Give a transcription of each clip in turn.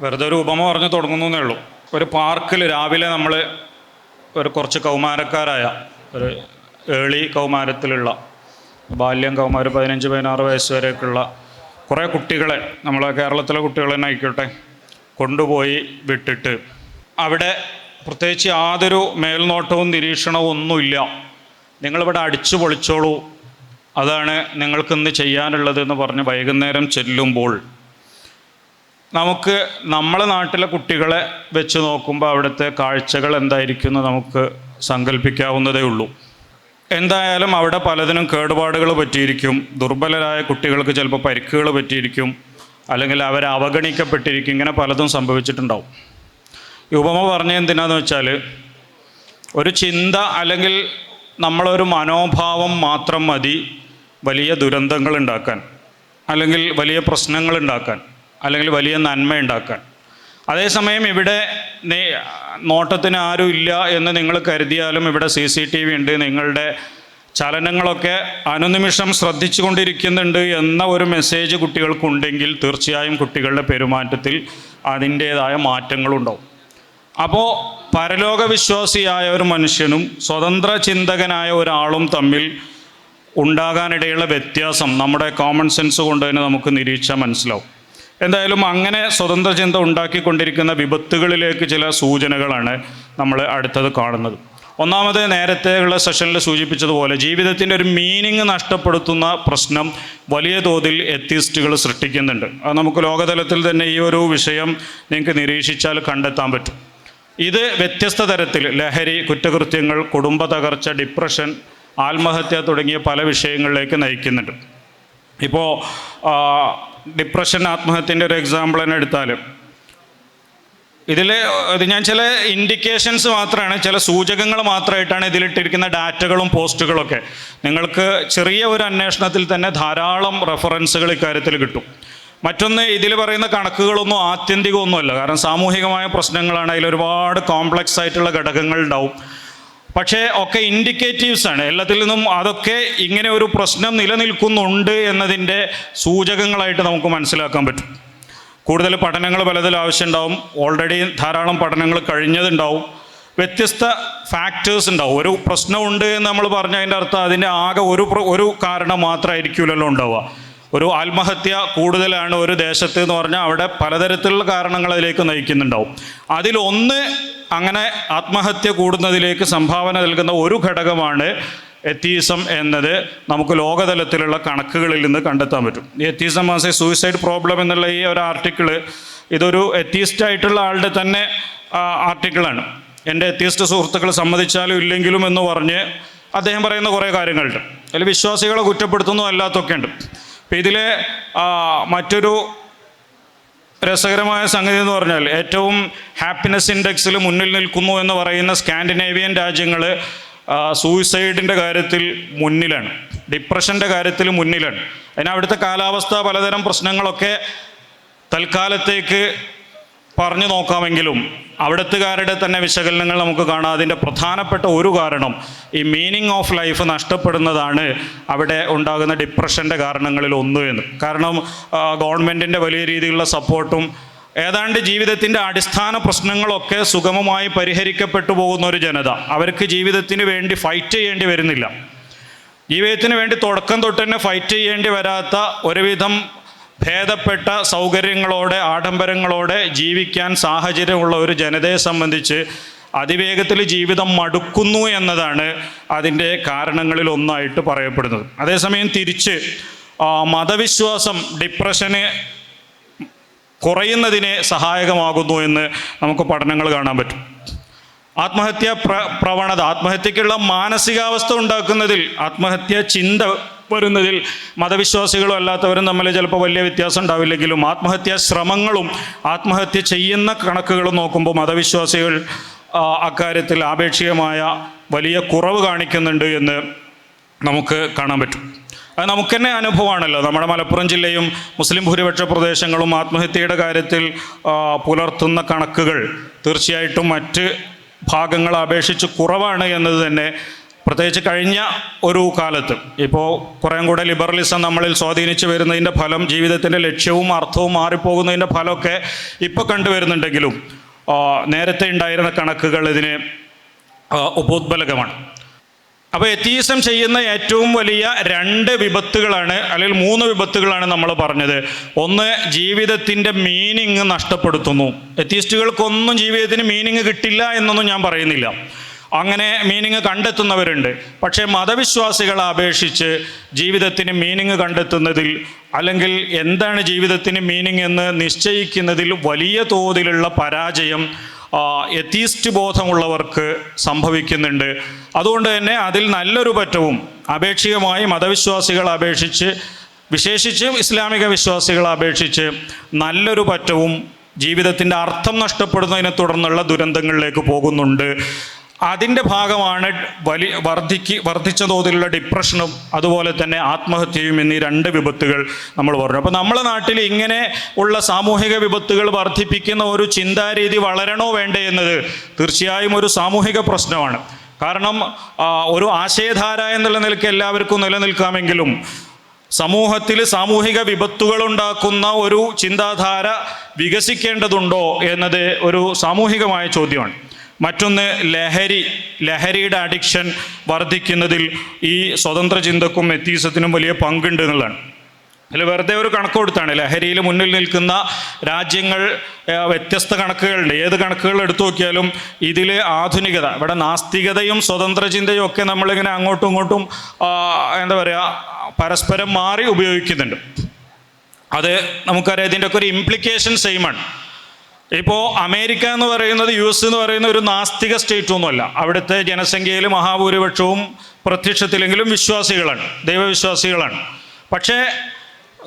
വെറുതെ ഒരു ഉപമ പറഞ്ഞു തുടങ്ങുന്നേ ഉള്ളൂ. ഒരു പാർക്കിൽ രാവിലെ നമ്മൾ ഒരു കുറച്ച് കൗമാരക്കാരായ ഒരു ഏളി കൗമാരത്തിലുള്ള ബാല്യം കൗമാര പതിനഞ്ച് പതിനാറ് വയസ്സ് വരെയൊക്കെയുള്ള കുറേ കുട്ടികളെ നമ്മളെ കേരളത്തിലെ കുട്ടികളെ തന്നെ ആയിക്കോട്ടെ കൊണ്ടുപോയി വിട്ടിട്ട് അവിടെ പ്രത്യേകിച്ച് യാതൊരു മേൽനോട്ടവും നിരീക്ഷണവും ഒന്നുമില്ല. നിങ്ങളിവിടെ അടിച്ചു പൊളിച്ചോളൂ. അതാണ് നിങ്ങൾക്കിന്ന് ചെയ്യാനുള്ളതെന്ന് പറഞ്ഞ് വൈകുന്നേരം ചെല്ലുമ്പോൾ നമുക്ക് നമ്മളെ നാട്ടിലെ കുട്ടികളെ വെച്ച് നോക്കുമ്പോൾ അവിടുത്തെ കാഴ്ചകൾ എന്തായിരിക്കും എന്ന് നമുക്ക് സങ്കല്പിക്കാവുന്നതേ ഉള്ളൂ. എന്തായാലും അവിടെ പലതിനും കേടുപാടുകൾ പറ്റിയിരിക്കും. ദുർബലരായ കുട്ടികൾക്ക് ചിലപ്പോൾ പരിക്കുകൾ പറ്റിയിരിക്കും. അല്ലെങ്കിൽ അവർ അവഗണിക്കപ്പെട്ടിരിക്കും. ഇങ്ങനെ പലതും സംഭവിച്ചിട്ടുണ്ടാവും. ഉപമ പറഞ്ഞ എന്തിനാന്ന് വെച്ചാൽ ഒരു ചിന്ത അല്ലെങ്കിൽ നമ്മളൊരു മനോഭാവം മാത്രം മതി വലിയ ദുരന്തങ്ങൾ ഉണ്ടാക്കാൻ. അല്ലെങ്കിൽ വലിയ പ്രശ്നങ്ങൾ ഉണ്ടാക്കാൻ. അല്ലെങ്കിൽ വലിയ നന്മയുണ്ടാക്കാൻ അതേസമയം ഇവിടെ നോട്ടത്തിന് ആരും ഇല്ല എന്ന് നിങ്ങൾ കരുതിയാലും ഇവിടെ സി സി ടി വി ഉണ്ട്. നിങ്ങളുടെ ചലനങ്ങളൊക്കെ അനുനിമിഷം ശ്രദ്ധിച്ചു കൊണ്ടിരിക്കുന്നുണ്ട് എന്ന ഒരു മെസ്സേജ് കുട്ടികൾക്കുണ്ടെങ്കിൽ തീർച്ചയായും കുട്ടികളുടെ പെരുമാറ്റത്തിൽ അതിന്റേതായ മാറ്റങ്ങളുണ്ടാവും. അപ്പോൾ പരലോക വിശ്വാസിയായ ഒരു മനുഷ്യനും സ്വതന്ത്ര ചിന്തകനായ ഒരാളും തമ്മിൽ ഉണ്ടാകാനിടയുള്ള വ്യത്യാസം നമ്മുടെ കോമൺ സെൻസ് കൊണ്ട് തന്നെ നമുക്ക് നിരീക്ഷ മനസ്സിലാവും. എന്തായാലും അങ്ങനെ സ്വതന്ത്ര ചിന്ത ഉണ്ടാക്കിക്കൊണ്ടിരിക്കുന്ന വിപത്തുകളിലേക്ക് ചില സൂചനകളാണ് നമ്മൾ അടുത്തത് കാണുന്നത്. ഒന്നാമത് നേരത്തെയുള്ള സെഷനിൽ സൂചിപ്പിച്ചതുപോലെ ജീവിതത്തിന്റെ ഒരു മീനിങ് നഷ്ടപ്പെടുത്തുന്ന പ്രശ്നം വലിയ തോതിൽ എത്തിയിസ്റ്റുകൾ സൃഷ്ടിക്കുന്നുണ്ട്. അത് നമുക്ക് ലോകതലത്തിൽ തന്നെ ഈ ഒരു വിഷയം നിങ്ങൾക്ക് നിരീക്ഷിച്ചാൽ കണ്ടെത്താൻ പറ്റും. ഇത് വ്യത്യസ്ത തരത്തിൽ ലഹരി കുറ്റകൃത്യങ്ങൾ കുടുംബ തകർച്ച ഡിപ്രഷൻ ആത്മഹത്യ തുടങ്ങിയ പല വിഷയങ്ങളിലേക്ക് നയിക്കുന്നുണ്ട്. ഇപ്പോൾ ഡിപ്രഷൻ ആത്മഹത്യന്റെ ഒരു എക്സാമ്പിൾ തന്നെ എടുത്താൽ ഇതിൽ ഇത് ഞാൻ ചില ഇൻഡിക്കേഷൻസ് മാത്രമാണ് ചില സൂചകങ്ങൾ മാത്രമായിട്ടാണ് ഇതിലിട്ടിരിക്കുന്ന ഡാറ്റകളും പോസ്റ്റുകളൊക്കെ. നിങ്ങൾക്ക് ചെറിയ ഒരു അന്വേഷണത്തിൽ തന്നെ ധാരാളം റെഫറൻസുകൾ ഇക്കാര്യത്തിൽ കിട്ടും. മറ്റൊന്ന് ഇതിൽ പറയുന്ന കണക്കുകളൊന്നും ആത്യന്തികമൊന്നുമല്ല. കാരണം സാമൂഹികമായ പ്രശ്നങ്ങളാണ്. അതിൽ ഒരുപാട് കോംപ്ലക്സ് ആയിട്ടുള്ള ഘടകങ്ങൾ ഉണ്ടാവും പക്ഷേ ഒക്കെ ഇൻഡിക്കേറ്റീവ്സ് ആണ്. എല്ലാത്തിൽ നിന്നും അതൊക്കെ ഇങ്ങനെ ഒരു പ്രശ്നം നിലനിൽക്കുന്നുണ്ട് എന്നതിന്റെ സൂചകങ്ങളായിട്ട് നമുക്ക് മനസ്സിലാക്കാൻ പറ്റും. കൂടുതൽ പഠനങ്ങൾ പലതിൽ ആവശ്യമുണ്ടാവും. ഓൾറെഡി ധാരാളം പഠനങ്ങൾ കഴിഞ്ഞതുണ്ടാവും. വ്യത്യസ്ത ഫാക്ടേഴ്സ് ഉണ്ടാവും. ഒരു പ്രശ്നമുണ്ട് എന്ന് നമ്മൾ പറഞ്ഞ അതിന്റെ അർത്ഥം അതിന്റെ ആകെ ഒരു ഒരു കാരണം മാത്രമായിരിക്കില്ലല്ലോ ഉണ്ടാവുക. ഒരു ആത്മഹത്യ കൂടുതലാണ് ഒരു ദേശത്ത് എന്ന് പറഞ്ഞാൽ അവിടെ പലതരത്തിലുള്ള കാരണങ്ങൾ അതിലേക്ക് നയിക്കുന്നുണ്ടാവും. അതിലൊന്ന് അങ്ങനെ ആത്മഹത്യ കൂടുന്നതിലേക്ക് സംഭാവന നൽകുന്ന ഒരു ഘടകമാണ് എത്തീസം എന്നത് നമുക്ക് ലോകതലത്തിലുള്ള കണക്കുകളിൽ നിന്ന് കണ്ടെത്താൻ പറ്റും. ഈ atheism as a suicide problem എന്നുള്ള ഈ ഒരു ആർട്ടിക്കിൾ ഇതൊരു എത്തീസ്റ്റ് ആയിട്ടുള്ള ആളുടെ തന്നെ ആർട്ടിക്കിളാണ് എന്റെ എത്തീസ്റ്റ് സുഹൃത്തുക്കൾ സമ്മതിച്ചാലും ഇല്ലെങ്കിലും എന്ന് പറഞ്ഞ് അദ്ദേഹം പറയുന്ന കുറേ കാര്യങ്ങളുണ്ട്. അതിൽ വിശ്വാസികളെ കുറ്റപ്പെടുത്തുന്നു അല്ലാത്തൊക്കെ ഉണ്ട്. അപ്പം ഇതിലെ മറ്റൊരു രസകരമായ സംഗതി എന്ന് പറഞ്ഞാൽ ഏറ്റവും ഹാപ്പിനെസ് ഇൻഡെക്സിൽ മുന്നിൽ നിൽക്കുന്നു എന്ന് പറയുന്ന സ്കാൻഡിനേവിയൻ രാജ്യങ്ങൾ സൂയിസൈഡിന്റെ കാര്യത്തിൽ മുന്നിലാണ്. ഡിപ്രഷന്റെ കാര്യത്തിൽ മുന്നിലാണ്. അതിന് അവിടുത്തെ കാലാവസ്ഥ പലതരം പ്രശ്നങ്ങളൊക്കെ തൽക്കാലത്തേക്ക് പറഞ്ഞു നോക്കാമെങ്കിലും അവിടത്തുകാരുടെ തന്നെ വിശകലനങ്ങൾ നമുക്ക് കാണാം. അതിന്റെ പ്രധാനപ്പെട്ട ഒരു കാരണം ഈ മീനിങ് ഓഫ് ലൈഫ് നഷ്ടപ്പെടുന്നതാണ് അവിടെ ഉണ്ടാകുന്ന ഡിപ്രഷന്റെ കാരണങ്ങളിൽ ഒന്ന് എന്ന്. കാരണം ഗവൺമെന്റിന്റെ വലിയ രീതിയിലുള്ള സപ്പോർട്ടും ഏതാണ്ട് ജീവിതത്തിന്റെ അടിസ്ഥാന പ്രശ്നങ്ങളൊക്കെ സുഗമമായി പരിഹരിക്കപ്പെട്ടു പോകുന്ന ഒരു ജനത. അവർക്ക് ജീവിതത്തിന് വേണ്ടി ഫൈറ്റ് ചെയ്യേണ്ടി വരുന്നില്ല. ജീവിതത്തിന് വേണ്ടി തുടക്കം തൊട്ട് തന്നെ ഫൈറ്റ് ചെയ്യേണ്ടി വരാത്ത ഒരുവിധം ഭേദപ്പെട്ട സൗകര്യങ്ങളോടെ ആഡംബരങ്ങളോടെ ജീവിക്കാൻ സാഹചര്യമുള്ള ഒരു ജനതയെ സംബന്ധിച്ച് അതിവേഗത്തിൽ ജീവിതം മടുക്കുന്നു എന്നതാണ് അതിന്റെ കാരണങ്ങളിൽ ഒന്നായിട്ട് പറയപ്പെടുന്നത്. അതേസമയം തിരിച്ച് മതവിശ്വാസം ഡിപ്രഷന് കുറയുന്നതിനെ സഹായകമാകുന്നു എന്ന് നമുക്ക് പഠനങ്ങൾ കാണാൻ പറ്റും. ആത്മഹത്യ പ്ര പ്രവണത ആത്മഹത്യക്കുള്ള മാനസികാവസ്ഥ ഉണ്ടാക്കുന്നതിൽ ആത്മഹത്യ ചിന്ത വരുന്നതിൽ മതവിശ്വാസികളും അല്ലാത്തവരും തമ്മിൽ ചിലപ്പോൾ വലിയ വ്യത്യാസം ഉണ്ടാവില്ലെങ്കിലും ആത്മഹത്യാ ശ്രമങ്ങളും ആത്മഹത്യ ചെയ്യുന്ന കണക്കുകളും നോക്കുമ്പോൾ മതവിശ്വാസികൾ അക്കാര്യത്തിൽ ആപേക്ഷികമായ വലിയ കുറവ് കാണിക്കുന്നുണ്ട് എന്ന് നമുക്ക് കാണാൻ പറ്റും. അത് നമുക്ക് തന്നെ അനുഭവമാണല്ലോ. നമ്മുടെ മലപ്പുറം ജില്ലയും മുസ്ലിം ഭൂരിപക്ഷ പ്രദേശങ്ങളും ആത്മഹത്യയുടെ കാര്യത്തിൽ പുലർത്തുന്ന കണക്കുകൾ തീർച്ചയായിട്ടും മറ്റ് ഭാഗങ്ങളെ അപേക്ഷിച്ച് കുറവാണ് എന്നത് തന്നെ പ്രത്യേകിച്ച് കഴിഞ്ഞ ഒരു കാലത്ത് ഇപ്പോൾ കുറേം കൂടെ ലിബറലിസം നമ്മളിൽ സ്വാധീനിച്ചു വരുന്നതിന്റെ ഫലം ജീവിതത്തിന്റെ ലക്ഷ്യവും അർത്ഥവും മാറിപ്പോകുന്നതിന്റെ ഫലമൊക്കെ ഇപ്പോൾ കണ്ടുവരുന്നുണ്ടെങ്കിലും നേരത്തെ ഉണ്ടായിരുന്ന കണക്കുകൾ ഇതിന് ഉപോത്ബലകമാണ്. അപ്പോൾ എത്തീസം ചെയ്യുന്ന ഏറ്റവും വലിയ രണ്ട് വിപത്തുകളാണ് അല്ലെങ്കിൽ മൂന്ന് വിപത്തുകളാണ് നമ്മൾ പറഞ്ഞത്. ഒന്ന് ജീവിതത്തിന്റെ മീനിങ് നഷ്ടപ്പെടുത്തുന്നു. എത്തീസ്റ്റുകൾക്കൊന്നും ജീവിതത്തിന് മീനിങ് കിട്ടില്ല എന്നൊന്നും ഞാൻ പറയുന്നില്ല. അങ്ങനെ മീനിങ് കണ്ടെത്തുന്നവരുണ്ട്. പക്ഷേ മതവിശ്വാസികളെ അപേക്ഷിച്ച് ജീവിതത്തിന് മീനിങ് കണ്ടെത്തുന്നതിൽ അല്ലെങ്കിൽ എന്താണ് ജീവിതത്തിന് മീനിങ് എന്ന് നിശ്ചയിക്കുന്നതിൽ വലിയ തോതിലുള്ള പരാജയം എത്തീസ്റ്റ് ബോധമുള്ളവർക്ക് സംഭവിക്കുന്നുണ്ട്. അതുകൊണ്ട് തന്നെ അതിൽ നല്ലൊരു പറ്റവും അപേക്ഷികമായി മതവിശ്വാസികളെ അപേക്ഷിച്ച് വിശേഷിച്ചും ഇസ്ലാമിക വിശ്വാസികളെ അപേക്ഷിച്ച് നല്ലൊരു പറ്റവും ജീവിതത്തിന്റെ അർത്ഥം നഷ്ടപ്പെടുന്നതിനെ തുടർന്നുള്ള ദുരന്തങ്ങളിലേക്ക് പോകുന്നുണ്ട്. അതിന്റെ ഭാഗമാണ് വലി വർദ്ധിക്ക് വർദ്ധിച്ച തോതിലുള്ള ഡിപ്രഷനും അതുപോലെ തന്നെ ആത്മഹത്യയും എന്നീ രണ്ട് വിപത്തുകൾ നമ്മൾ പറഞ്ഞു. അപ്പോൾ നമ്മുടെ നാട്ടിൽ ഇങ്ങനെ ഉള്ള സാമൂഹിക വിപത്തുകൾ വർദ്ധിപ്പിക്കുന്ന ഒരു ചിന്താരീതി വളരണോ വേണ്ടേ എന്നത് തീർച്ചയായും ഒരു സാമൂഹിക പ്രശ്നമാണ്. കാരണം ഒരു ആശയധാര എന്നുള്ള നിലയ്ക്ക് എല്ലാവർക്കും നിലനിൽക്കാമെങ്കിലും സമൂഹത്തിൽ സാമൂഹിക വിപത്തുകൾ ഉണ്ടാക്കുന്ന ഒരു ചിന്താധാര വികസിക്കേണ്ടതുണ്ടോ എന്നത് ഒരു സാമൂഹികമായ ചോദ്യമാണ്. മറ്റൊന്ന് ലഹരി ലഹരിയുടെ അഡിക്ഷൻ വർദ്ധിക്കുന്നതിൽ ഈ സ്വതന്ത്ര ചിന്തക്കും എത്തീസത്തിനും വലിയ പങ്കുണ്ട് എന്നുള്ളതാണ്. അതിൽ വെറുതെ ഒരു കണക്ക് കൊടുത്താണ്. ലഹരിയിൽ മുന്നിൽ നിൽക്കുന്ന രാജ്യങ്ങൾ വ്യത്യസ്ത കണക്കുകളുണ്ട്. ഏത് കണക്കുകൾ എടുത്തു നോക്കിയാലും ഇതിൽ ആധുനികത ഇവിടെ നാസ്തികതയും സ്വതന്ത്ര ചിന്തയും ഒക്കെ നമ്മളിങ്ങനെ അങ്ങോട്ടും ഇങ്ങോട്ടും എന്താ പറയുക പരസ്പരം മാറി ഉപയോഗിക്കുന്നുണ്ട്. അത് നമുക്കറിയാം ഇതിന്റെയൊക്കെ ഒരു ഇംപ്ലിക്കേഷൻ സെയിമാണ് ഇപ്പോൾ അമേരിക്ക എന്ന് പറയുന്നത് യു എസ് എന്ന് പറയുന്ന ഒരു നാസ്തിക സ്റ്റേറ്റ് ഒന്നുമല്ല. അവിടുത്തെ ജനസംഖ്യയിൽ മഹാഭൂരിപക്ഷവും പ്രത്യക്ഷത്തിലെങ്കിലും വിശ്വാസികളാണ്. ദൈവവിശ്വാസികളാണ്. പക്ഷേ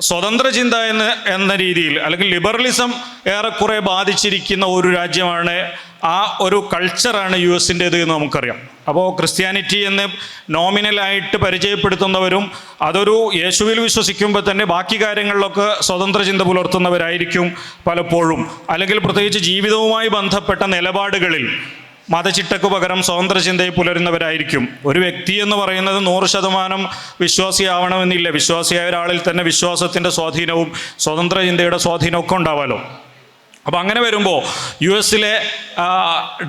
സ്വതന്ത്ര ചിന്ത എന്ന് എന്ന രീതിയിൽ അല്ലെങ്കിൽ ലിബറലിസം ഏറെക്കുറെ ബാധിച്ചിരിക്കുന്ന ഒരു രാജ്യമാണ് ആ ഒരു കൾച്ചറാണ് യു എസിന്റേത് എന്ന് നമുക്കറിയാം. അപ്പോൾ ക്രിസ്ത്യാനിറ്റി എന്ന് നോമിനലായിട്ട് പരിചയപ്പെടുത്തുന്നവരും അതൊരു യേശുവിൽ വിശ്വസിക്കുമ്പോൾ തന്നെ ബാക്കി കാര്യങ്ങളിലൊക്കെ സ്വതന്ത്ര ചിന്ത പുലർത്തുന്നവരായിരിക്കും പലപ്പോഴും. അല്ലെങ്കിൽ പ്രത്യേകിച്ച് ജീവിതവുമായി ബന്ധപ്പെട്ട നിലപാടുകളിൽ മതചിട്ടക്ക് പകരം സ്വതന്ത്ര ചിന്തയെ പുലരുന്നവരായിരിക്കും. ഒരു വ്യക്തി എന്ന് പറയുന്നത് നൂറ് ശതമാനം വിശ്വാസിയാവണമെന്നില്ല. വിശ്വാസിയായ ഒരാളിൽ തന്നെ വിശ്വാസത്തിന്റെ സ്വാധീനവും സ്വതന്ത്ര ചിന്തയുടെ സ്വാധീനവും ഒക്കെ ഉണ്ടാവാലോ? അപ്പോൾ അങ്ങനെ വരുമ്പോൾ യു എസിലെ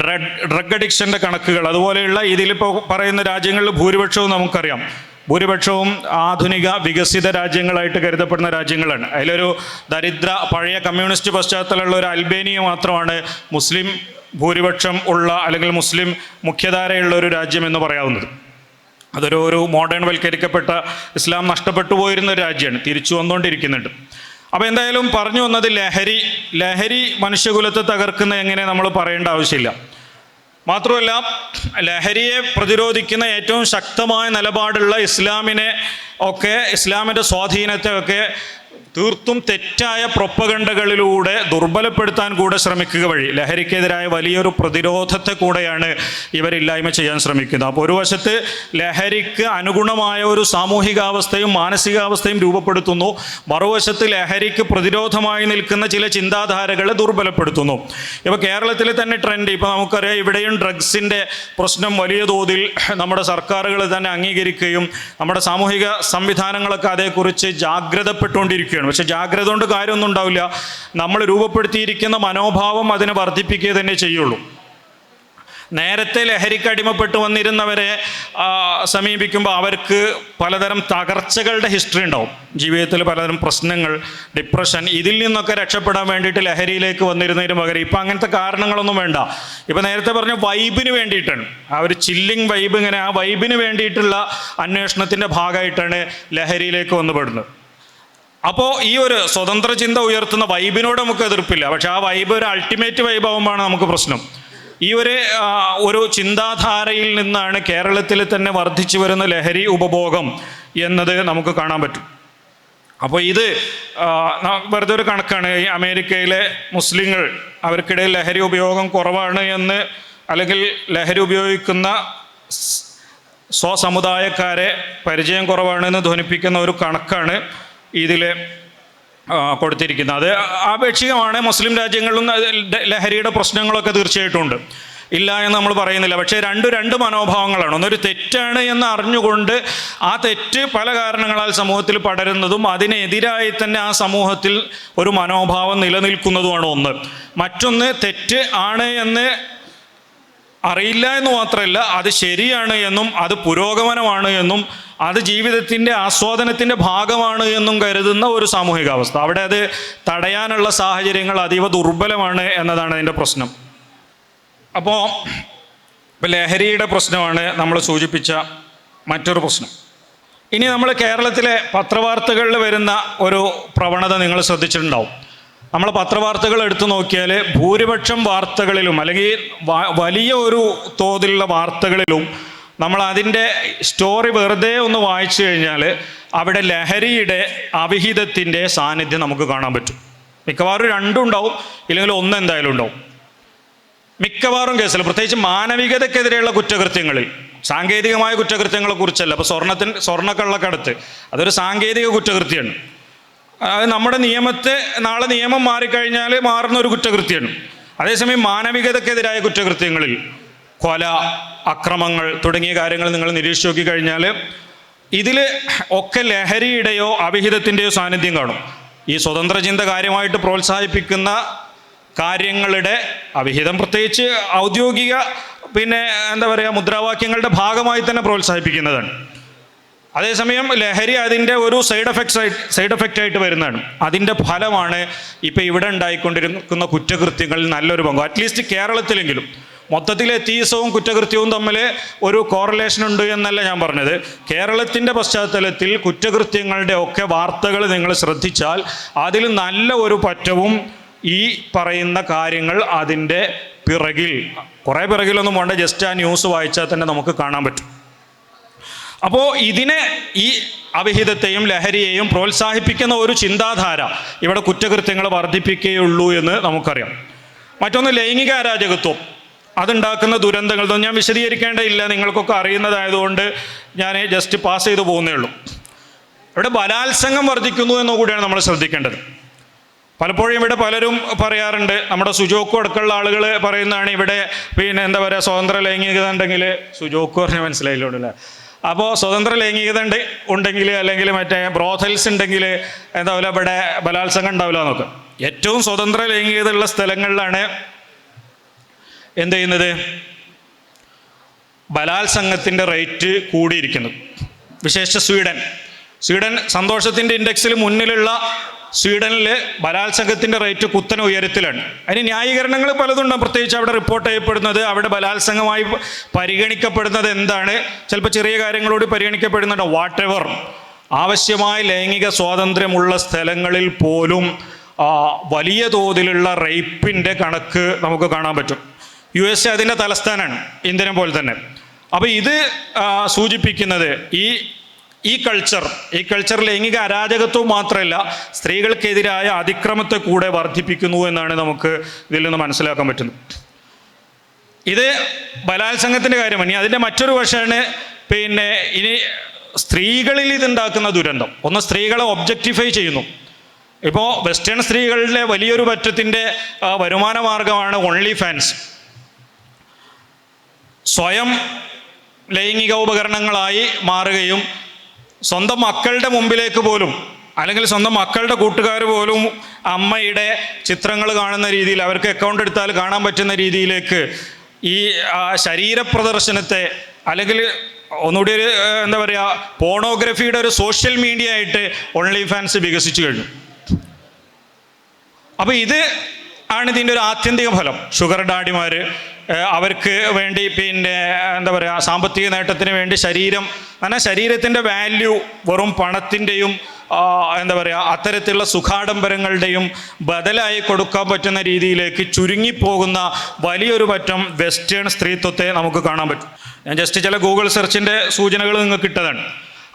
ഡ്രഗ് ഡ്രഗ് അഡിക്ഷന്റെ കണക്കുകൾ അതുപോലെയുള്ള ഇതിലിപ്പോൾ പറയുന്ന രാജ്യങ്ങളിൽ ഭൂരിപക്ഷവും നമുക്കറിയാം. ഭൂരിപക്ഷവും ആധുനിക വികസിത രാജ്യങ്ങളായിട്ട് കരുതപ്പെടുന്ന രാജ്യങ്ങളാണ്. അതിലൊരു ദരിദ്ര പഴയ കമ്മ്യൂണിസ്റ്റ് പശ്ചാത്തലമുള്ള ഒരു അൽബേനിയ മാത്രമാണ് മുസ്ലിം ഭൂരിപക്ഷം ഉള്ള അല്ലെങ്കിൽ മുസ്ലിം മുഖ്യധാരയുള്ള ഒരു രാജ്യം എന്ന് പറയാവുന്നത്. അതൊരു ഒരു മോഡേൺ വൽക്കരിക്കപ്പെട്ട ഇസ്ലാം നഷ്ടപ്പെട്ടു പോയിരുന്ന ഒരു രാജ്യമാണ്. തിരിച്ചു വന്നുകൊണ്ടിരിക്കുന്നുണ്ട്. അപ്പോൾ എന്തായാലും പറഞ്ഞു വന്നത് ലഹരി ലഹരി മനുഷ്യകുലത്തെ തകർക്കുന്ന എങ്ങനെ നമ്മൾ പറയേണ്ട ആവശ്യമില്ല. മാത്രമല്ല ലഹരിയെ പ്രതിരോധിക്കുന്ന ഏറ്റവും ശക്തമായ നിലപാടുള്ള ഇസ്ലാമിനെ ഒക്കെ ഇസ്ലാമിന്റെ സ്വാധീനത്തെ ഒക്കെ തീർത്തും തെറ്റായ പ്രൊപ്പഗണ്ടകളിലൂടെ ദുർബലപ്പെടുത്താൻ കൂടെ ശ്രമിക്കുക വഴി. ലഹരിക്കെതിരായ വലിയൊരു പ്രതിരോധത്തെ കൂടെയാണ് ഇവരില്ലായ്മ ചെയ്യാൻ ശ്രമിക്കുന്നത്. അപ്പോൾ ഒരു വശത്ത് ലഹരിക്ക് അനുഗുണമായ ഒരു സാമൂഹികാവസ്ഥയും മാനസികാവസ്ഥയും രൂപപ്പെടുത്തുന്നു. മറുവശത്ത് ലഹരിക്ക് പ്രതിരോധമായി നിൽക്കുന്ന ചില ചിന്താധാരകളെ ദുർബലപ്പെടുത്തുന്നു. ഇപ്പോൾ കേരളത്തിലെ തന്നെ ട്രെൻഡ്. ഇപ്പോൾ നമുക്കറിയാം ഇവിടെയും ഡ്രഗ്സിന്റെ പ്രശ്നം വലിയ തോതിൽ നമ്മുടെ സർക്കാരുകൾ തന്നെ അംഗീകരിക്കുകയും നമ്മുടെ സാമൂഹിക സംവിധാനങ്ങളൊക്കെ അതേക്കുറിച്ച് ജാഗ്രതപ്പെട്ടുകൊണ്ടിരിക്കുകയാണ്. പക്ഷെ ജാഗ്രത കൊണ്ട് കാര്യമൊന്നും ഉണ്ടാവില്ല. നമ്മൾ രൂപപ്പെടുത്തിയിരിക്കുന്ന മനോഭാവം അതിനെ വർദ്ധിപ്പിക്കുക തന്നെ ചെയ്യുള്ളൂ. നേരത്തെ ലഹരിക്ക് അടിമപ്പെട്ട് വന്നിരുന്നവരെ സമീപിക്കുമ്പോൾ അവർക്ക് പലതരം തകർച്ചകളുടെ ഹിസ്റ്ററി ഉണ്ടാവും. ജീവിതത്തിൽ പലതരം പ്രശ്നങ്ങൾ ഡിപ്രഷൻ ഇതിൽ നിന്നൊക്കെ രക്ഷപ്പെടാൻ വേണ്ടിയിട്ട് ലഹരിയിലേക്ക് വന്നിരുന്നതിന് പകരം ഇപ്പം അങ്ങനത്തെ കാരണങ്ങളൊന്നും വേണ്ട. ഇപ്പം നേരത്തെ പറഞ്ഞ വൈബിന് വേണ്ടിയിട്ടാണ്. ആ ഒരു ചില്ലിങ് വൈബ് ഇങ്ങനെ ആ വൈബിന് വേണ്ടിയിട്ടുള്ള അന്വേഷണത്തിന്റെ ഭാഗമായിട്ടാണ് ലഹരിയിലേക്ക് വന്നുപെടുന്നത്. അപ്പോൾ ഈ ഒരു സ്വതന്ത്ര ചിന്ത ഉയർത്തുന്ന വൈബിനോട് നമുക്ക് എതിർപ്പില്ല. പക്ഷെ ആ വൈബ് ഒരു അൾട്ടിമേറ്റ് വൈബ് ആകുമ്പോഴാണ് നമുക്ക് പ്രശ്നം. ഈ ഒരു ഒരു ചിന്താധാരയിൽ നിന്നാണ് കേരളത്തിൽ തന്നെ വർദ്ധിച്ചു വരുന്ന ലഹരി ഉപഭോഗം എന്നത് നമുക്ക് കാണാൻ പറ്റും. അപ്പോൾ ഇത് വെറുതെ ഒരു കണക്കാണ്. ഈ അമേരിക്കയിലെ മുസ്ലിങ്ങൾ അവർക്കിടയിൽ ലഹരി ഉപയോഗം കുറവാണ് എന്ന് അല്ലെങ്കിൽ ലഹരി ഉപയോഗിക്കുന്ന സ്വസമുദായക്കാരെ പരിചയം കുറവാണെന്ന് ധ്വനിപ്പിക്കുന്ന ഒരു കണക്കാണ് ഇതിൽ കൊടുത്തിരിക്കുന്നത്. അത് ആപേക്ഷികമാണ് മുസ്ലിം രാജ്യങ്ങളിലും ലഹരിയുടെ പ്രശ്നങ്ങളൊക്കെ തീർച്ചയായിട്ടും ഉണ്ട് ഇല്ല എന്ന് നമ്മൾ പറയുന്നില്ല. പക്ഷേ രണ്ടു രണ്ട് മനോഭാവങ്ങളാണ്. ഒന്നൊരു തെറ്റാണ് എന്ന് അറിഞ്ഞുകൊണ്ട് ആ തെറ്റ് പല കാരണങ്ങളാൽ സമൂഹത്തിൽ പടരുന്നതും അതിനെതിരായി തന്നെ ആ സമൂഹത്തിൽ ഒരു മനോഭാവം നിലനിൽക്കുന്നതുമാണ് ഒന്ന്. മറ്റൊന്ന് തെറ്റ് ആണ് എന്ന് അറിയില്ല എന്ന് മാത്രമല്ല അത് ശരിയാണ് എന്നും അത് പുരോഗമനമാണ് എന്നും അത് ജീവിതത്തിന്റെ ആസ്വാദനത്തിന്റെ ഭാഗമാണ് എന്നും കരുതുന്ന ഒരു സാമൂഹികാവസ്ഥ. അവിടെ അത് തടയാനുള്ള സാഹചര്യങ്ങൾ അതീവ ദുർബലമാണ് എന്നതാണ് അതിന്റെ പ്രശ്നം. അപ്പോൾ ഇപ്പോൾ ലഹരിയുടെ പ്രശ്നമാണ് നമ്മൾ സൂചിപ്പിച്ച മറ്റൊരു പ്രശ്നം. ഇനി നമ്മൾ കേരളത്തിലെ പത്രവാർത്തകളിൽ വരുന്ന ഒരു പ്രവണത നിങ്ങൾ ശ്രദ്ധിച്ചിട്ടുണ്ടാവും. നമ്മൾ പത്രവാർത്തകൾ എടുത്തു നോക്കിയാൽ ഭൂരിപക്ഷം വാർത്തകളിലും അല്ലെങ്കിൽ വലിയ ഒരു തോതിലുള്ള വാർത്തകളിലും നമ്മൾ അതിന്റെ സ്റ്റോറി വെറുതെ ഒന്ന് വായിച്ചു കഴിഞ്ഞാൽ അവിടെ ലഹരിയുടെ അവിഹിതത്തിന്റെ സാന്നിധ്യം നമുക്ക് കാണാൻ പറ്റും. മിക്കവാറും രണ്ടും ഉണ്ടാവും ഇല്ലെങ്കിൽ ഒന്ന് എന്തായാലും ഉണ്ടാവും. മിക്കവാറും കേസിൽ പ്രത്യേകിച്ച് മാനവികതയ്ക്കെതിരെയുള്ള കുറ്റകൃത്യങ്ങളിൽ സാങ്കേതികമായ കുറ്റകൃത്യങ്ങളെ കുറിച്ചല്ല അപ്പോൾ സ്വർണത്തിന് സ്വർണക്കള്ളക്കടത്ത് അതൊരു സാങ്കേതിക കുറ്റകൃത്യമാണ് അത് നമ്മുടെ നിയമത്തെ നാളെ നിയമം മാറിക്കഴിഞ്ഞാൽ മാറുന്ന ഒരു കുറ്റകൃത്യമാണ്. അതേസമയം മാനവികതയ്ക്കെതിരായ കുറ്റകൃത്യങ്ങളിൽ കൊല അക്രമങ്ങൾ തുടങ്ങിയ കാര്യങ്ങൾ നിങ്ങൾ നിരീക്ഷിച്ച് നോക്കിക്കഴിഞ്ഞാൽ ഇതിൽ ഒക്കെ ലഹരിയുടെയോ അവിഹിതത്തിന്റെയോ സാന്നിധ്യം കാണും. ഈ സ്വതന്ത്ര ചിന്ത കാര്യമായിട്ട് പ്രോത്സാഹിപ്പിക്കുന്ന കാര്യങ്ങളുടെ അവിഹിതം പ്രത്യേകിച്ച് ഔദ്യോഗിക പിന്നെ എന്താ പറയുക മുദ്രാവാക്യങ്ങളുടെ ഭാഗമായി തന്നെ പ്രോത്സാഹിപ്പിക്കുന്നതാണ്. അതേസമയം ലഹരി അതിന്റെ ഒരു സൈഡ് എഫക്ട്സ് ആയിട്ട് സൈഡ് എഫക്റ്റ് ആയിട്ട് വരുന്നതാണ്. അതിന്റെ ഫലമാണ് ഇപ്പോൾ ഇവിടെ ഉണ്ടായിക്കൊണ്ടിരിക്കുന്ന കുറ്റകൃത്യങ്ങളിൽ നല്ലൊരു പങ്ക്. അറ്റ്ലീസ്റ്റ് കേരളത്തിലെങ്കിലും. മൊത്തത്തിൽ എത്തീസവും കുറ്റകൃത്യവും തമ്മിൽ ഒരു കോറിലേഷൻ ഉണ്ട് എന്നല്ല ഞാൻ പറഞ്ഞത്. കേരളത്തിന്റെ പശ്ചാത്തലത്തിൽ കുറ്റകൃത്യങ്ങളുടെ ഒക്കെ വാർത്തകൾ നിങ്ങൾ ശ്രദ്ധിച്ചാൽ അതിൽ നല്ല ഒരു പറ്റവും ഈ പറയുന്ന കാര്യങ്ങൾ അതിന്റെ പിറകിൽ. കുറേ പിറകിലൊന്നും വേണ്ട ജസ്റ്റ് ആ ന്യൂസ് വായിച്ചാൽ തന്നെ നമുക്ക് കാണാൻ പറ്റും. അപ്പോൾ ഇതിനെ ഈ അവിഹിതത്തെയും ലഹരിയെയും പ്രോത്സാഹിപ്പിക്കുന്ന ഒരു ചിന്താധാര ഇവിടെ കുറ്റകൃത്യങ്ങൾ വർദ്ധിപ്പിക്കുകയുള്ളൂ എന്ന് നമുക്കറിയാം. മറ്റൊന്ന് ലൈംഗിക അരാജകത്വം. അതുണ്ടാക്കുന്ന ദുരന്തങ്ങൾ ഞാൻ വിശദീകരിക്കേണ്ടതില്ല. നിങ്ങൾക്കൊക്കെ അറിയുന്നതായതുകൊണ്ട് ഞാൻ ജസ്റ്റ് പാസ് ചെയ്തു പോകുന്നേ ഉള്ളൂ. ഇവിടെ ബലാത്സംഗം വർദ്ധിക്കുന്നു എന്ന് കൂടിയാണ് നമ്മൾ ശ്രദ്ധിക്കേണ്ടത്. പലപ്പോഴും ഇവിടെ പലരും പറയാറുണ്ട് നമ്മുടെ സുജോക്കു അടക്കമുള്ള ആളുകൾ പറയുന്നതാണ് ഇവിടെ പിന്നെ എന്താ പറയുക സ്വതന്ത്ര ലൈംഗികത ഉണ്ടെങ്കിൽ സുജോക്കു മനസ്സിലായില്ലോ അല്ലേ അപ്പോൾ സ്വതന്ത്ര ലൈംഗികത ഉണ്ട് ഉണ്ടെങ്കിൽ അല്ലെങ്കിൽ മറ്റേ ബ്രോഥൽസ് ഉണ്ടെങ്കിൽ എന്താവില്ല ഇവിടെ ബലാത്സംഗം ഉണ്ടാവില്ല എന്നൊക്കെ. ഏറ്റവും സ്വതന്ത്ര ലൈംഗികത ഉള്ള സ്ഥലങ്ങളിലാണ് എന്ത് ചെയ്യുന്നത്? ബലാത്സംഗത്തിന്റെ റേറ്റ് കൂടിയിരിക്കുന്നത്. വിശേഷിച്ച് സ്വീഡൻ. സ്വീഡൻ സന്തോഷത്തിന്റെ ഇൻഡെക്സിൽ മുന്നിലുള്ള സ്വീഡനിൽ ബലാത്സംഗത്തിന്റെ റേറ്റ് കുത്തനെ ഉയരത്തിലാണ്. അതിന് ന്യായീകരണങ്ങൾ പലതുണ്ട്. പ്രത്യേകിച്ച് അവിടെ റിപ്പോർട്ട് ചെയ്യപ്പെടുന്നത് അവിടെ ബലാത്സംഗമായി പരിഗണിക്കപ്പെടുന്നത് എന്താണ്? ചിലപ്പോൾ ചെറിയ കാര്യങ്ങളോട് പരിഗണിക്കപ്പെടുന്നുണ്ട്. വാട്ട് എവർ ആവശ്യമായ ലൈംഗിക സ്വാതന്ത്ര്യമുള്ള സ്ഥലങ്ങളിൽ പോലും വലിയ തോതിലുള്ള റേപ്പിന്റെ കണക്ക് നമുക്ക് കാണാൻ പറ്റും. യു എസ് എ അതിന്റെ തലസ്ഥാനമാണ് ഇന്ത്യനെ പോലെ തന്നെ. അപ്പോൾ ഇത് സൂചിപ്പിക്കുന്നത് ഈ ഈ കൾച്ചർ ഈ കൾച്ചർ ലൈംഗിക അരാജകത്വം മാത്രമല്ല സ്ത്രീകൾക്കെതിരായ അതിക്രമത്തെ കൂടെ വർദ്ധിപ്പിക്കുന്നു എന്നാണ് നമുക്ക് ഇതിൽ നിന്ന് മനസ്സിലാക്കാൻ പറ്റുന്നത്. ഇത് ബലാത്സംഗത്തിന്റെ കാര്യമാണ്. ഇനി അതിന്റെ മറ്റൊരു വശമാണ് പിന്നെ ഇനി സ്ത്രീകളിൽ ഇതുണ്ടാക്കുന്ന ദുരന്തം. ഒന്ന് സ്ത്രീകളെ ഒബ്ജക്റ്റിഫൈ ചെയ്യുന്നു. ഇപ്പോൾ വെസ്റ്റേൺ സ്ത്രീകളുടെ വലിയൊരു പറ്റത്തിന്റെ വരുമാന മാർഗമാണ് ഓൺലി ഫാൻസ് സ്വയം ലൈംഗിക ഉപകരണങ്ങളായി മാറുകയും സ്വന്തം മക്കളുടെ മുമ്പിലേക്ക് പോലും അല്ലെങ്കിൽ സ്വന്തം മക്കളുടെ കൂട്ടുകാർ പോലും അമ്മയുടെ ചിത്രങ്ങൾ കാണുന്ന രീതിയിൽ അവർക്ക് അക്കൗണ്ട് എടുത്താൽ കാണാൻ പറ്റുന്ന രീതിയിലേക്ക് ഈ ആ, ശരീര പ്രദർശനത്തെ അല്ലെങ്കിൽ ഒന്നുകൂടി ഒരു എന്താ പറയുക പോണോഗ്രഫിയുടെ ഒരു സോഷ്യൽ മീഡിയ ആയിട്ട് ഓൺലി ഫാൻസ് വികസിച്ചു കഴിഞ്ഞു. അപ്പോൾ ഇത് ആണ് ഇതിന്റെ ഒരു ആത്യന്തിക ഫലം. ഷുഗർ ഡാഡിമാർ അവർക്ക് വേണ്ടി പിന്നെ എന്താ പറയുക സാമ്പത്തിക നേട്ടത്തിന് വേണ്ടി ശരീരം അങ്ങനെ ശരീരത്തിന്റെ വാല്യൂ വെറും പണത്തിന്റെയും എന്താ പറയുക അത്തരത്തിലുള്ള സുഖാഡംബരങ്ങളുടെയും ബദലായി കൊടുക്കാൻ പറ്റുന്ന രീതിയിലേക്ക് ചുരുങ്ങിപ്പോകുന്ന വലിയൊരു പറ്റം വെസ്റ്റേൺ സ്ത്രീത്വത്തെ നമുക്ക് കാണാൻ പറ്റും. ഞാൻ ജസ്റ്റ് ചില ഗൂഗിൾ സെർച്ചിന്റെ സൂചനകൾ നിങ്ങൾക്ക് ഇട്ടതാണ്.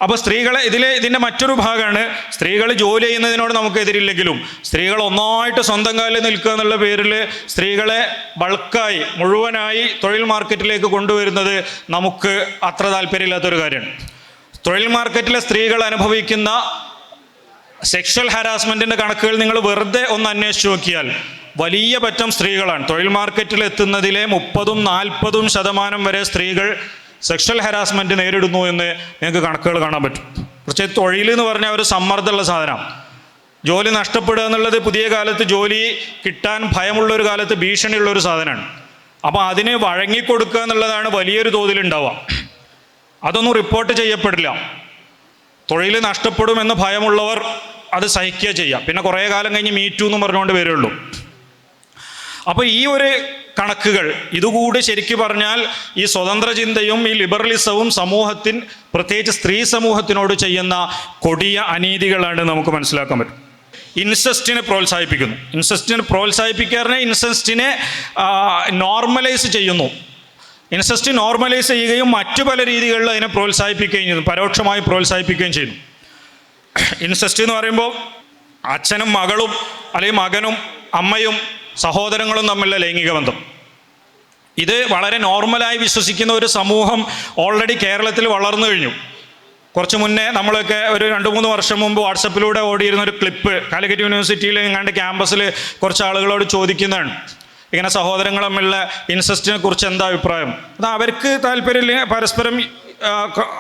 അപ്പോൾ സ്ത്രീകളെ ഇതിലെ ഇതിന്റെ മറ്റൊരു ഭാഗമാണ് സ്ത്രീകൾ ജോലി ചെയ്യുന്നതിനോട് നമുക്ക് എതിരില്ലെങ്കിലും സ്ത്രീകൾ ഒന്നായിട്ട് സ്വന്തം കാലിൽ നിൽക്കുക എന്നുള്ള പേരിൽ സ്ത്രീകളെ ബൾക്കായി മുഴുവനായി തൊഴിൽ മാർക്കറ്റിലേക്ക് കൊണ്ടുവരുന്നത് നമുക്ക് അത്ര താല്പര്യമില്ലാത്തൊരു കാര്യമാണ്. തൊഴിൽ മാർക്കറ്റിലെ സ്ത്രീകൾ അനുഭവിക്കുന്ന സെക്ഷൽ ഹാരാസ്മെന്റിന്റെ കണക്കുകൾ നിങ്ങൾ വെറുതെ ഒന്ന് അന്വേഷിച്ച് നോക്കിയാൽ വലിയ പറ്റം സ്ത്രീകളാണ്. തൊഴിൽ മാർക്കറ്റിൽ എത്തുന്നതിലെ മുപ്പതും നാൽപ്പതും ശതമാനം വരെ സ്ത്രീകൾ സെക്ഷൽ ഹരാസ്മെന്റ് നേരിടുന്നു എന്ന് നിങ്ങൾക്ക് കണക്കുകൾ കാണാൻ പറ്റും. പക്ഷേ തൊഴിൽ എന്ന് പറഞ്ഞാൽ ഒരു സമ്മർദ്ദമുള്ള സാധനം. ജോലി നഷ്ടപ്പെടുക എന്നുള്ളത് പുതിയ കാലത്ത് ജോലി കിട്ടാൻ ഭയമുള്ള ഒരു കാലത്ത് ഭീഷണിയുള്ള ഒരു സാധനമാണ്. അപ്പോൾ അതിന് വഴങ്ങിക്കൊടുക്കുക എന്നുള്ളതാണ് വലിയൊരു തോതിൽ ഉണ്ടാവുക അതൊന്നും റിപ്പോർട്ട് ചെയ്യപ്പെടില്ല. തൊഴിൽ നഷ്ടപ്പെടുമെന്ന് ഭയമുള്ളവർ അത് സഹിക്കുക ചെയ്യുക. പിന്നെ കുറേ കാലം കഴിഞ്ഞ് മീറ്റു എന്ന് പറഞ്ഞുകൊണ്ട് വരുള്ളൂ. അപ്പോൾ ഈ ഒരു കണക്കുകൾ. ഇതുകൂടി ശരിക്കു പറഞ്ഞാൽ ഈ സ്വതന്ത്ര ചിന്തയും ഈ ലിബറലിസവും സമൂഹത്തിൽ പ്രത്യേകിച്ച് സ്ത്രീ സമൂഹത്തിനോട് ചെയ്യുന്ന കൊടിയ അനീതികളാണ് നമുക്ക് മനസ്സിലാക്കാൻ പറ്റും. ഇൻസെസ്റ്റിനെ പ്രോത്സാഹിപ്പിക്കുന്നു. ഇൻസെസ്റ്റിനെ പ്രോത്സാഹിപ്പിക്കാറിനെ ഇൻസെസ്റ്റിനെ നോർമലൈസ് ചെയ്യുന്നു. ഇൻസെസ്റ്റ് നോർമലൈസ് ചെയ്യുകയും മറ്റു പല രീതികളിൽ അതിനെ പ്രോത്സാഹിപ്പിക്കുകയും ചെയ്യുന്നു. പരോക്ഷമായി പ്രോത്സാഹിപ്പിക്കുകയും ചെയ്യുന്നു. ഇൻസെസ്റ്റ് എന്ന് പറയുമ്പോൾ അച്ഛനും മകളും അല്ലെങ്കിൽ മകനും അമ്മയും സഹോദരങ്ങളും തമ്മിലുള്ള ലൈംഗിക ബന്ധം. ഇത് വളരെ നോർമലായി വിശ്വസിക്കുന്ന ഒരു സമൂഹം ഓൾറെഡി കേരളത്തിൽ വളർന്നു കഴിഞ്ഞു. കുറച്ച് മുന്നേ നമ്മളൊക്കെ ഒരു രണ്ട് മൂന്ന് വർഷം മുമ്പ് വാട്സപ്പിലൂടെ ഓടിയിരുന്ന ഒരു ക്ലിപ്പ് കാലിക്കറ്റ് യൂണിവേഴ്സിറ്റിയിൽ എങ്ങാണ്ട് ക്യാമ്പസിൽ കുറച്ച് ആളുകളോട് ചോദിക്കുന്നതാണ്. ഇങ്ങനെ സഹോദരങ്ങൾ തമ്മിലുള്ള ഇൻസസ്റ്റിനെ കുറിച്ച് എന്താ അഭിപ്രായം? അത് അവർക്ക് താല്പര്യമില്ല പരസ്പരം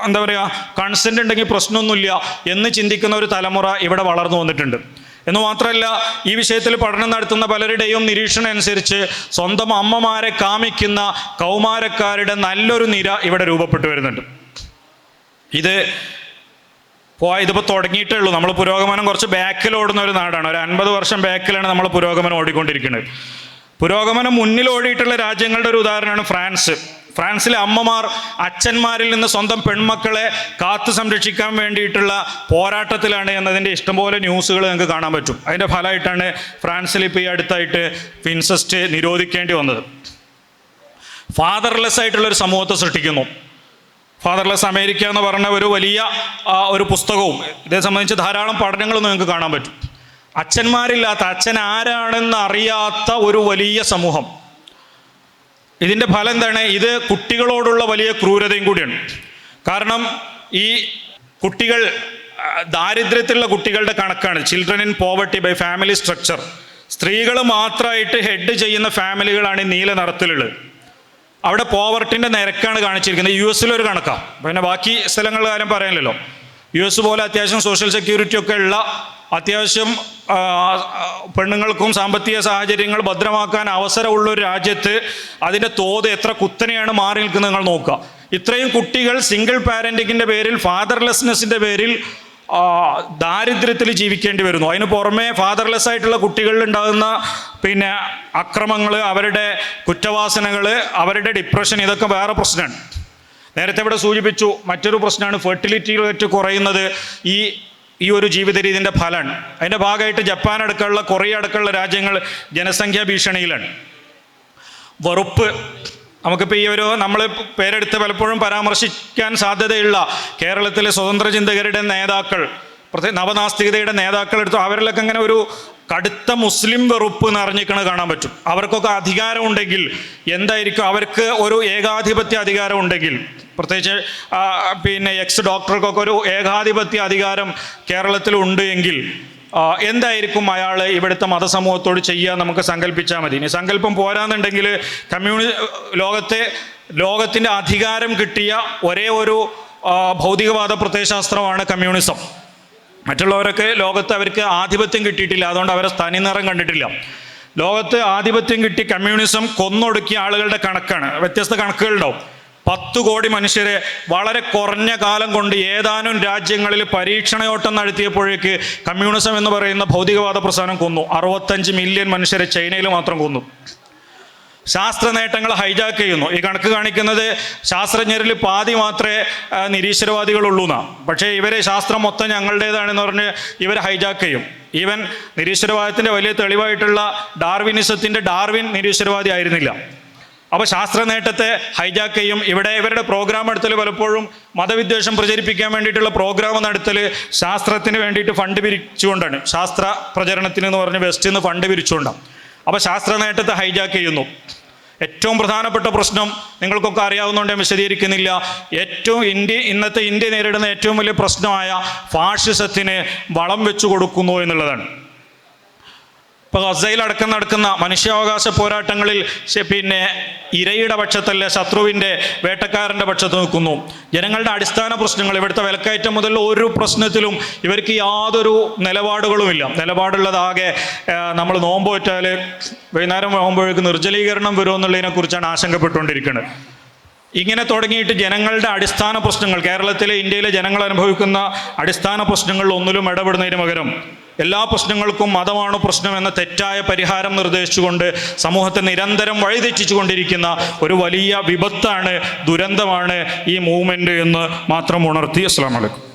എന്താ പറയുക കൺസെന്റ് ഉണ്ടെങ്കിൽ പ്രശ്നമൊന്നുമില്ല എന്ന് ചിന്തിക്കുന്ന ഒരു തലമുറ ഇവിടെ വളർന്നു വന്നിട്ടുണ്ട്. എന്ന് മാത്രമല്ല ഈ വിഷയത്തിൽ പഠനം നടത്തുന്ന പലരുടെയും നിരീക്ഷണം അനുസരിച്ച് സ്വന്തം അമ്മമാരെ കാമിക്കുന്ന കൗമാരക്കാരുടെ നല്ലൊരു നിര ഇവിടെ രൂപപ്പെട്ടു വരുന്നുണ്ട്. ഇത് ഇതിപ്പോൾ തുടങ്ങിയിട്ടേ ഉള്ളൂ. നമ്മൾ പുരോഗമനം കുറച്ച് ബാക്കിൽ ഓടുന്ന ഒരു നാടാണ്. ഒരു അൻപത് വർഷം ബാക്കിലാണ് നമ്മൾ പുരോഗമനം ഓടിക്കൊണ്ടിരിക്കുന്നത്. പുരോഗമനം മുന്നിൽ ഓടിയിട്ടുള്ള രാജ്യങ്ങളുടെ ഒരു ഉദാഹരണമാണ് ഫ്രാൻസ്. ഫ്രാൻസിലെ അമ്മമാർ അച്ഛന്മാരിൽ നിന്ന് സ്വന്തം പെൺമക്കളെ കാത്തു സംരക്ഷിക്കാൻ വേണ്ടിയിട്ടുള്ള പോരാട്ടത്തിലാണ് എന്നതിന്റെ ഇഷ്ടംപോലെ ന്യൂസുകൾ നിങ്ങൾക്ക് കാണാൻ പറ്റും. അതിന്റെ ഫലമായിട്ടാണ് ഫ്രാൻസിൽ ഇപ്പോൾ ഈ അടുത്തായിട്ട് ഫിൻസസ്റ്റ് നിരോധിക്കേണ്ടി വന്നത്. ഫാദർലെസ് ആയിട്ടുള്ള ഒരു സമൂഹത്തെ സൃഷ്ടിക്കുന്നു. ഫാദർലെസ് അമേരിക്ക എന്ന് പറഞ്ഞ ഒരു വലിയ ഒരു പുസ്തകവും ഇതേ സംബന്ധിച്ച് ധാരാളം പഠനങ്ങളും നിങ്ങൾക്ക് കാണാൻ പറ്റും. അച്ഛന്മാരില്ലാത്ത അച്ഛൻ ആരാണെന്ന് അറിയാത്ത ഒരു വലിയ സമൂഹം. ഇതിന്റെ ഫലം എന്താണ്? ഇത് കുട്ടികളോടുള്ള വലിയ ക്രൂരതയും കൂടിയാണ്. കാരണം ഈ കുട്ടികൾ ദാരിദ്ര്യത്തിലുള്ള കുട്ടികളുടെ കണക്കാണ്. Children in poverty by family structure സ്ത്രീകൾ മാത്രമായിട്ട് ഹെഡ് ചെയ്യുന്ന ഫാമിലികളാണ് ഈ നീല നിറത്തിലുള്ളത്. അവിടെ പോവർട്ടിന്റെ നിരക്കാണ് കാണിച്ചിരിക്കുന്നത്. യു എസിലൊരു കണക്കാണ് പിന്നെ ബാക്കി സ്ഥലങ്ങളുടെ കാര്യം പറയാനില്ലല്ലോ. യു എസ് പോലെ അത്യാവശ്യം സോഷ്യൽ സെക്യൂരിറ്റി ഒക്കെ ഉള്ള അത്യാവശ്യം പെണ്ണുങ്ങൾക്കും സാമ്പത്തിക സാഹചര്യങ്ങൾ ഭദ്രമാക്കാൻ അവസരമുള്ള ഒരു രാജ്യത്ത് അതിന്റെ തോത് എത്ര കുത്തനെയാണ് മാറി നിൽക്കുന്നത് നിങ്ങൾ നോക്കുക. ഇത്രയും കുട്ടികൾ സിംഗിൾ പാരന്റിങ്ങിന്റെ പേരിൽ ഫാദർലെസ്നെസ്സിന്റെ പേരിൽ ദാരിദ്ര്യത്തിൽ ജീവിക്കേണ്ടി വരുന്നു. അതിന് പുറമെ ഫാദർലെസ് ആയിട്ടുള്ള കുട്ടികളിൽ ഉണ്ടാകുന്ന പിന്നെ അക്രമങ്ങൾ അവരുടെ കുറ്റവാസനകൾ അവരുടെ ഡിപ്രഷൻ ഇതൊക്കെ വേറെ പ്രശ്നമാണ്. നേരത്തെ ഇവിടെ സൂചിപ്പിച്ചു മറ്റൊരു പ്രശ്നമാണ് ഫെർട്ടിലിറ്റി റേറ്റ് കുറയുന്നത് ഈ ഈ ഒരു ജീവിത രീതിന്റെ ഫലമാണ്. അതിന്റെ ഭാഗമായിട്ട് ജപ്പാൻ അടക്കമുള്ള കൊറിയ അടക്കമുള്ള രാജ്യങ്ങൾ ജനസംഖ്യാ ഭീഷണിയിലാണ്. വെറുപ്പ് നമുക്കിപ്പോൾ ഈ ഒരു നമ്മൾ പേരെടുത്ത് പലപ്പോഴും പരാമർശിക്കാൻ സാധ്യതയുള്ള കേരളത്തിലെ സ്വതന്ത്ര ചിന്തകരുടെ നേതാക്കൾ പ്രത്യേക നവനാസ്തികതയുടെ നേതാക്കളെടുത്തു അവരിലൊക്കെ ഇങ്ങനെ ഒരു കടുത്ത മുസ്ലിം വെറുപ്പ് നിറഞ്ഞിക്കണ കാണാൻ പറ്റും. അവർക്കൊക്കെ അധികാരം ഉണ്ടെങ്കിൽ എന്തായിരിക്കും? അവർക്ക് ഒരു ഏകാധിപത്യ അധികാരം ഉണ്ടെങ്കിൽ പ്രത്യേകിച്ച് പിന്നെ എക്സ് ഡോക്ടർക്കൊക്കെ ഒരു ഏകാധിപത്യ അധികാരം കേരളത്തിൽ ഉണ്ട് എങ്കിൽ എന്തായിരിക്കും അയാൾ ഇവിടുത്തെ മതസമൂഹത്തോട് ചെയ്യുക നമുക്ക് സങ്കല്പിച്ചാൽ മതി. ഇനി സങ്കല്പം പോരാന്നുണ്ടെങ്കിൽ കമ്മ്യൂണി ലോകത്തെ ലോകത്തിന്റെ അധികാരം കിട്ടിയ ഒരേ ഒരു ഭൗതികവാദ പ്രത്യയശാസ്ത്രമാണ് കമ്മ്യൂണിസം. മറ്റുള്ളവരൊക്കെ ലോകത്ത് അവർക്ക് ആധിപത്യം കിട്ടിയിട്ടില്ല. അതുകൊണ്ട് അവരെ തനിനിറം കണ്ടിട്ടില്ല. ലോകത്ത് ആധിപത്യം കിട്ടി കമ്മ്യൂണിസം കൊന്നൊടുക്കിയ ആളുകളുടെ കണക്കാണ്. വ്യത്യസ്ത കണക്കുകളുണ്ടാവും. പത്ത് കോടി മനുഷ്യരെ വളരെ കുറഞ്ഞ കാലം കൊണ്ട് ഏതാനും രാജ്യങ്ങളിൽ പരീക്ഷണയോട്ടം നടത്തിയപ്പോഴേക്ക് കമ്മ്യൂണിസം എന്ന് പറയുന്ന ഭൗതികവാദ പ്രസ്ഥാനം കൊന്നു. അറുപത്തഞ്ച് മില്യൺ മനുഷ്യരെ ചൈനയിൽ മാത്രം കൊന്നു. ശാസ്ത്ര നേട്ടങ്ങൾ ഹൈജാക്ക് ചെയ്യുന്നു. ഈ കണക്ക് കാണിക്കുന്നത് ശാസ്ത്രജ്ഞരിൽ പാതി മാത്രമേ നിരീശ്വരവാദികളുള്ളൂ എന്നാ പക്ഷേ ഇവരെ ശാസ്ത്രം മൊത്തം ഞങ്ങളുടേതാണെന്ന് പറഞ്ഞ് ഇവർ ഹൈജാക്ക് ചെയ്യും. ഈവൻ നിരീശ്വരവാദത്തിന്റെ വലിയ തെളിവായിട്ടുള്ള ഡാർവിനിസത്തിന്റെ ഡാർവിൻ നിരീശ്വരവാദി ആയിരുന്നില്ല. അപ്പോൾ ശാസ്ത്ര നേട്ടത്തെ ഹൈജാക്ക് ചെയ്യും. ഇവിടെ ഇവരുടെ പ്രോഗ്രാം എടുത്തൽ പലപ്പോഴും മതവിദ്വേഷം പ്രചരിപ്പിക്കാൻ വേണ്ടിയിട്ടുള്ള പ്രോഗ്രാം നടത്തൽ ശാസ്ത്രത്തിന് വേണ്ടിയിട്ട് ഫണ്ട് പിരിച്ചുകൊണ്ടാണ്. ശാസ്ത്ര പ്രചരണത്തിന് എന്ന് പറഞ്ഞ് വെസ്റ്റിൽ നിന്ന് ഫണ്ട് പിരിച്ചുകൊണ്ടാണ്. അപ്പോൾ ശാസ്ത്ര നേട്ടത്തെ ഹൈജാക്ക് ചെയ്യുന്നു. ഏറ്റവും പ്രധാനപ്പെട്ട പ്രശ്നം നിങ്ങൾക്കൊക്കെ അറിയാവുന്നതുകൊണ്ട് ഞാൻ വിശദീകരിക്കുന്നില്ല. ഏറ്റവും ഇന്ത്യ ഇന്നത്തെ ഇന്ത്യ നേരിടുന്ന ഏറ്റവും വലിയ പ്രശ്നമായ ഫാഷിസത്തിന് വളം വെച്ചു കൊടുക്കുന്നു എന്നുള്ളതാണ്. ഇപ്പോൾ ഗസയിലടക്കം നടക്കുന്ന മനുഷ്യാവകാശ പോരാട്ടങ്ങളിൽ പിന്നെ ഇരയുടെ പക്ഷത്തല്ല ശത്രുവിന്റെ വേട്ടക്കാരന്റെ പക്ഷത്ത് നിൽക്കുന്നു. ജനങ്ങളുടെ അടിസ്ഥാന പ്രശ്നങ്ങൾ ഇവിടുത്തെ വിലക്കയറ്റം മുതൽ ഒരു പ്രശ്നത്തിലും ഇവർക്ക് യാതൊരു നിലപാടുകളുമില്ല. നിലപാടുള്ളതാകെ നമ്മൾ നോമ്പ് വെച്ചാൽ വൈകുന്നേരം ആകുമ്പോഴേക്ക് നിർജലീകരണം വരുമെന്നുള്ളതിനെ കുറിച്ചാണ് ആശങ്കപ്പെട്ടുകൊണ്ടിരിക്കുന്നത്. ഇങ്ങനെ തുടങ്ങിയിട്ട് ജനങ്ങളുടെ അടിസ്ഥാന പ്രശ്നങ്ങൾ കേരളത്തിലെ ഇന്ത്യയിലെ ജനങ്ങൾ അനുഭവിക്കുന്ന അടിസ്ഥാന പ്രശ്നങ്ങളിൽ ഒന്നിലും ഇടപെടുന്നതിന് പകരം എല്ലാ പ്രശ്നങ്ങൾക്കും മതമാണ് പ്രശ്നം എന്ന തെറ്റായ പരിഹാരം നിർദ്ദേശിച്ചുകൊണ്ട് സമൂഹത്തെ നിരന്തരം വഴിതെറ്റിച്ചുകൊണ്ടിരിക്കുന്ന ഒരു വലിയ വിപത്താണ് ദുരന്തമാണ് ഈ മൂവ്മെന്റ് എന്ന് മാത്രം ഉണർത്തി. അസ്ലാം വലൈക്കും